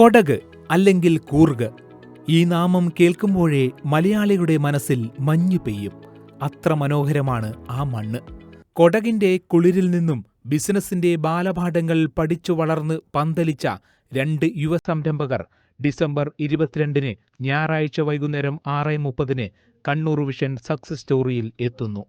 കൊടക് അല്ലെങ്കിൽ കൂർഗ്. ഈ നാമം കേൾക്കുമ്പോഴേ മലയാളിയുടെ മനസ്സിൽ മഞ്ഞു പെയ്യും. അത്ര മനോഹരമാണ് ആ മണ്ണ്. കൊടകിന്റെ കുളിരിൽ നിന്നും ബിസിനസിന്റെ ബാലപാഠങ്ങൾ പഠിച്ചു വളർന്ന് പന്തലിച്ച രണ്ട് യുവ സംരംഭകർ ഡിസംബർ ഇരുപത്തിരണ്ടിന് ഞായറാഴ്ച വൈകുന്നേരം ആറ് മുപ്പതിന് കണ്ണൂർ വിഷൻ സക്സസ് സ്റ്റോറിയിൽ എത്തുന്നു.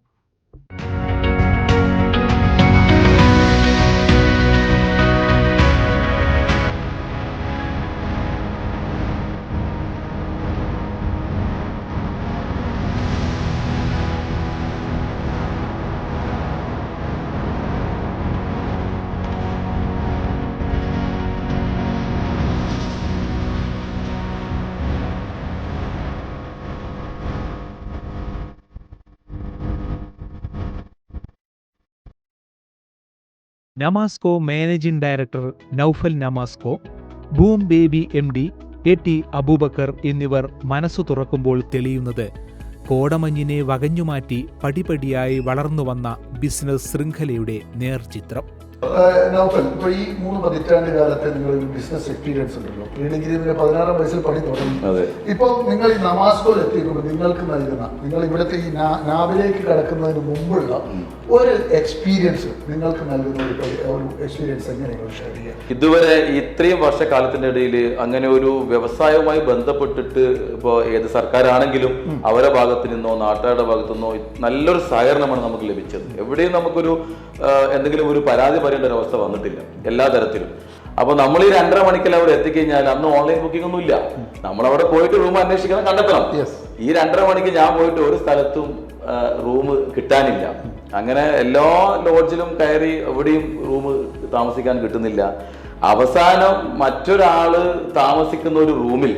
Namasco managing director Naufal Namasco boom baby M D A T Aboobacker എന്നിവർ മനസ്സു തുറക്കുമ്പോൾ തെളിയുന്നത് കോടമഞ്ഞിനെ വകഞ്ഞുമാറ്റി പടിപടിയായി വളർന്നു വന്ന ബിസിനസ് ശൃംഖലയുടെ നേർചിത്രം. നൗഫൽ ഇപ്പൊ ഈ മൂന്ന് പതിറ്റാണ്ട് കാലത്തെ നിങ്ങൾ ബിസിനസ് എക്സ്പീരിയൻസ് ഉണ്ടല്ലോ. പ്രീ ഡിഗ്രി പിന്നെ പതിനാറാം വയസ്സിൽ പണി തുടങ്ങി. അതെ. ഇപ്പൊ നിങ്ങൾ ഈ നമാസ്കോയിൽ എത്തിക്കുമ്പോൾ നിങ്ങൾക്ക് നൽകുന്ന നിങ്ങൾ ഇവിടുത്തെ ഈ നാവിലേക്ക് കടക്കുന്നതിന് മുമ്പുള്ള ഒരു എക്സ്പീരിയൻസ് നിങ്ങൾക്ക് നൽകുന്ന ഒരു പരി- ഒരു എക്സ്പീരിയൻസ് എങ്ങനെയാണ് ഷെയർ ചെയ്യുക? ഇതുവരെ ഇത്രയും വർഷക്കാലത്തിന്റെ ഇടയിൽ അങ്ങനെ ഒരു വ്യവസായവുമായി ബന്ധപ്പെട്ടിട്ട് ഇപ്പോൾ ഏത് സർക്കാരാണെങ്കിലും അവരുടെ ഭാഗത്തു നിന്നോ നാട്ടുകാരുടെ ഭാഗത്തു നിന്നോ നല്ലൊരു സഹകരണമാണ് നമുക്ക് ലഭിച്ചത്. എവിടെയും നമുക്കൊരു എന്തെങ്കിലും ഒരു പരാതി ഒരു അവസ്ഥ വന്നിട്ടില്ല. എല്ലാ തരത്തിലും. അപ്പൊ നമ്മൾ ഈ രണ്ടര മണിക്കെല്ലാം അവിടെ എത്തിക്കഴിഞ്ഞാൽ അന്ന് ഓൺലൈൻ ബുക്കിംഗ് ഒന്നും ഇല്ല. നമ്മൾ അവിടെ പോയിട്ട് റൂം അന്വേഷിക്കണം കണ്ടെത്തണം. ഈ രണ്ടര മണിക്ക് ഞാൻ പോയിട്ട് ഒരു സ്ഥലത്തും റൂം കിട്ടാനില്ല. അങ്ങനെ എല്ലാ ലോഡ്ജിലും കയറി എവിടെയും റൂം താമസിക്കാൻ കിട്ടുന്നില്ല. അവസാനം മറ്റൊരാൾ താമസിക്കുന്ന ഒരു റൂമിൽ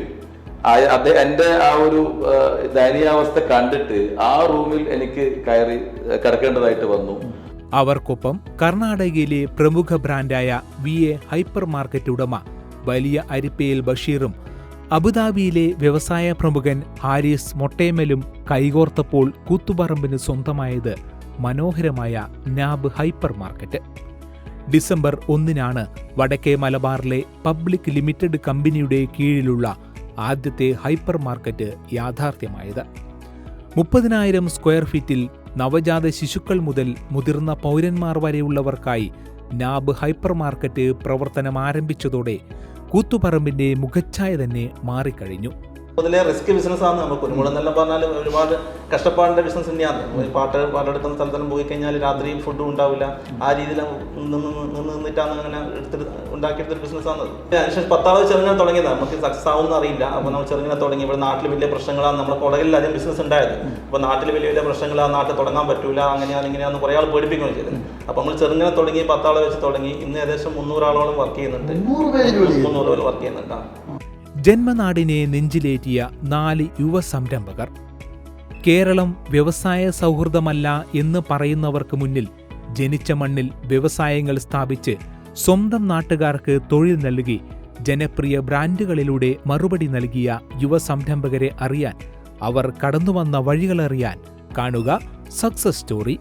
എന്റെ എന്റെ ആ ഒരു ദയനീയാവസ്ഥ കണ്ടിട്ട് ആ റൂമിൽ എനിക്ക് കയറി കിടക്കേണ്ടതായിട്ട് വന്നു. അവർക്കൊപ്പം കർണാടകയിലെ പ്രമുഖ ബ്രാൻഡായ വി എ ഹൈപ്പർ മാർക്കറ്റ് ഉടമ വലിയ അരിപ്പയിൽ ബഷീറും അബുദാബിയിലെ വ്യവസായ പ്രമുഖൻ ഹാരിസ് മൊട്ടേമലും കൈകോർത്തപ്പോൾ കൂത്തുപറമ്പിന് സ്വന്തമായത് മനോഹരമായ നാബ് ഹൈപ്പർ മാർക്കറ്റ് ഡിസംബർ ഒന്നിനാണ് വടക്കേ മലബാറിലെ പബ്ലിക് ലിമിറ്റഡ് കമ്പനിയുടെ കീഴിലുള്ള ആദ്യത്തെ ഹൈപ്പർ മാർക്കറ്റ് യാഥാർത്ഥ്യമായത്. മുപ്പതിനായിരം സ്ക്വയർ ഫീറ്റിൽ നവജാത ശിശുക്കൾ മുതൽ മുതിർന്ന പൗരന്മാർ വരെയുള്ളവർക്കായി നാബ് ഹൈപ്പർ മാർക്കറ്റ് പ്രവർത്തനം ആരംഭിച്ചതോടെ കൂത്തുപറമ്പിന്റെ മുഖച്ഛായ തന്നെ മാറിക്കഴിഞ്ഞു മുതലേ റിസ്ക് ബിസിനസ് ആണ് നമുക്ക് കുരുമുളക് എന്നെല്ലാം പറഞ്ഞാൽ ഒരുപാട് കഷ്ടപ്പാടിന്റെ ബിസിനസ് തന്നെയാണ്. ഒരു പാട്ട് പാട്ടെടുക്കുന്ന സ്ഥലത്തെല്ലാം പോയി കഴിഞ്ഞാൽ രാത്രി ഫുഡും ഉണ്ടാവില്ല. ആ രീതിയിൽ നിന്ന് നിന്ന് നിന്നിട്ടാണ് അങ്ങനെ എടുത്തിട്ട് ഉണ്ടാക്കിയെടുത്തൊരു ബിസിനസ്സാണ് അതിനുശേഷം പത്താമത് ചെറുങ്ങനെ തുടങ്ങിയതാണ് നമുക്ക് സക്സസ് ആവുമെന്ന് അറിയില്ല. അപ്പോൾ നമ്മൾ ചെറുങ്ങനെ തുടങ്ങി. ഇവിടെ നാട്ടിൽ വലിയ പ്രശ്നങ്ങളാണ്. നമ്മുടെ കുടകിൽ അധികം ബിസിനസ് ഉണ്ടായത്. അപ്പോൾ നാട്ടിൽ വലിയ വലിയ പ്രശ്നങ്ങളാണ് നാട്ടിൽ തുടങ്ങാൻ പറ്റൂല. അങ്ങനെയാണ് ഇങ്ങനെയാണെന്ന് കുറേ ആൾ പേടിപ്പിക്കുകയും ചെയ്തത്. അപ്പോൾ നമ്മൾ ചെറുങ്ങനെ തുടങ്ങി പത്താളെ വെച്ച് തുടങ്ങി. ഇന്ന് ഏകദേശം മുന്നൂറാളോളം വർക്ക് ചെയ്യുന്നുണ്ട്. മുന്നൂറ് പേര് വർക്ക് ചെയ്യുന്നുണ്ട്. ജന്മനാടിനെ നെഞ്ചിലേറ്റിയ നാല് യുവ സംരംഭകർ. കേരളം വ്യവസായ സൗഹൃദമല്ല എന്ന് പറയുന്നവർക്ക് മുന്നിൽ ജനിച്ച മണ്ണിൽ വ്യവസായങ്ങൾ സ്ഥാപിച്ച് സ്വന്തം നാട്ടുകാർക്ക് തൊഴിൽ നൽകി ജനപ്രിയ ബ്രാൻഡുകളിലൂടെ മറുപടി നൽകിയ യുവ സംരംഭകരെ അറിയാൻ അവർ കടന്നുവന്ന വഴികളറിയാൻ കാണുക സക്സസ് സ്റ്റോറി.